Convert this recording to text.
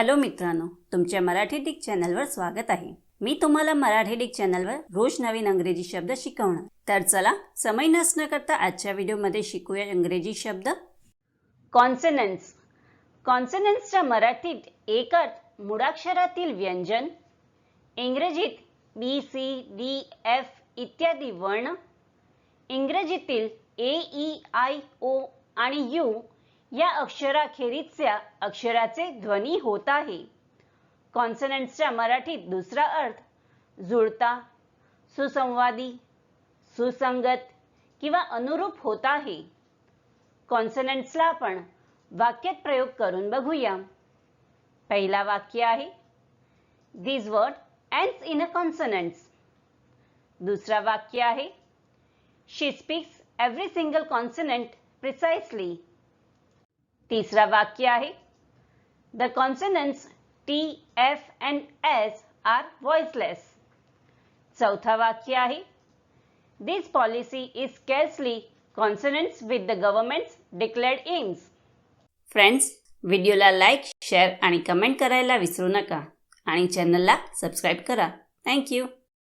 Hello मित्रांनो तुमच्या Marathi Dick चॅनलवर स्वागत आहे. मी तुम्हाला मराठी डिक चॅनलवर रोज नवीन इंग्रजी शब्द शिकवणार. तर चला समय नसणं करता आजच्या व्हिडिओमध्ये शिकूया इंग्रजी शब्द. कॉन्सनन्स. कॉन्सनन्सच्या मराठीत एक अर्थ मुळाक्षरातील व्यंजन इंग्रजीत बी सी डी एफ इत्यादी वर्ण इंग्रजीतील ए ई आय ओ आणि यू या अक्षराखेरीजच्या अक्षराचे ध्वनी होत आहे. कॉन्सनंट्सच्या मराठीत दुसरा अर्थ जुळता सुसंवादी सुसंगत किंवा अनुरूप होत आहे. कॉन्सनंट्सला आपण वाक्यात प्रयोग करून बघूया. पहिला वाक्य आहे दिस वर्ड अँड्स इन अ कॉन्सनंट्स दुसरा वाक्य आहे she speaks every single consonant precisely तिसरा वाक्य आहे. The consonants T F and S R voiceless चौथा वाक्य आहे. This policy is scarcely consonant with the government's declared aims friends व्हिडिओला लाईक शेअर आणि कमेंट करायला विसरू नका. आणि चॅनलला सबस्क्राईब करा. थँक्यू